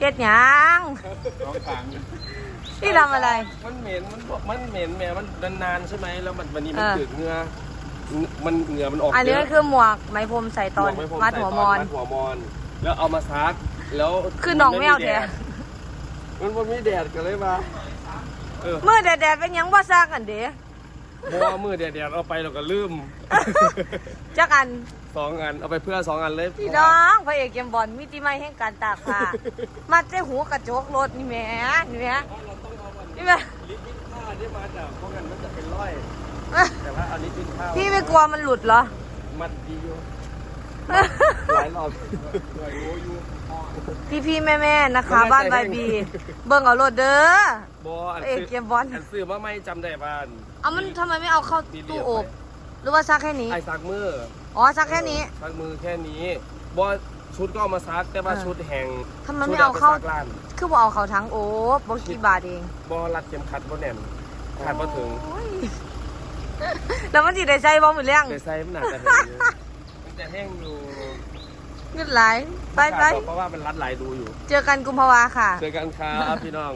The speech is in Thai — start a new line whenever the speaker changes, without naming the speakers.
เฮ็ดหยัง
น้องขัง
พี่ทำอะไร
มันเหม็น มันบอกมันเหม็นแหมมันนานๆใช่ไหมแล้วมันวันนี้มัน
เออ
ถึกเหงือมันเหงื่อมันออก
อันนี้
เย
ก็
อะ
คือหมวกไหมพรมใส่ตอน
บกไผ
มัดหัวมอน
ใส่ตมัดหัวมอน แล้วเอามาซัก แล้ว
คือน้องไม่เอาแท้
มันบ่มีแดดกันเลยมาเออ
เมื่อแดดๆเป็นหยังบ่ซักอันเด้
บ่ว่ามือแดดๆเอาไปเราก็ลืม
จักอัน
สองอันเอาไปเพื่อสองอันเลย
พี่น้องพระเอกเกมบอลมิติใหม่แห่งการตากผ้ามัดใส่หูกระจกรถนี่แหมนี่แหม
เราต้องเอาอัน
นี่แหม
ลิปบิ้นผ้าที่มาจากเพราะงั้นมันจะเป็นร้อย แต่ว่าเอาลิปบิ้นผ้า
พี่ไม่กลัวมันหลุดเหรอ
มัดดีอยู่หลาย รอบหลายโลอยู่
พี่พี่ๆแม่แม่ๆนะคะ บ้านใบบี เบิ่งเอารถเด้อ
บ่อัน
เอ้ย
ซื้อ
เกมบอล
อันซื้อมาไม่จำได้บ้าน
เอามันทำไมไม่เอาเข้าตู้อบ หรือว่าซักแค่นี้
ไอ้ซักมือ
อ๋อซักแค่นี้
ซักมือแค่นี้บ่ชุดก็เอามาซักแต่ว่า
เออ
ชุดแห้ง
ทำไมไม่เอาเข้า
ชุดไปซักร้าน
คือบ่เอาเขาทั้งโอบบ่กี่บาทเอง
บ่รัดเข็มขัดบ่แน่นขัดบ่ถึง
โอ้ยแล้วมันสิได้ใจบ่มื้อแรง
แต่ใส่มันน่าจะแห้งอยู่มันจะแห้งอยู่
เงินหลาย ไปไป
เพราะว่ามันรัดหลายดูอยู่
เจอกันกุมภาวาค่ะ
เจอกันครับพี่น้อง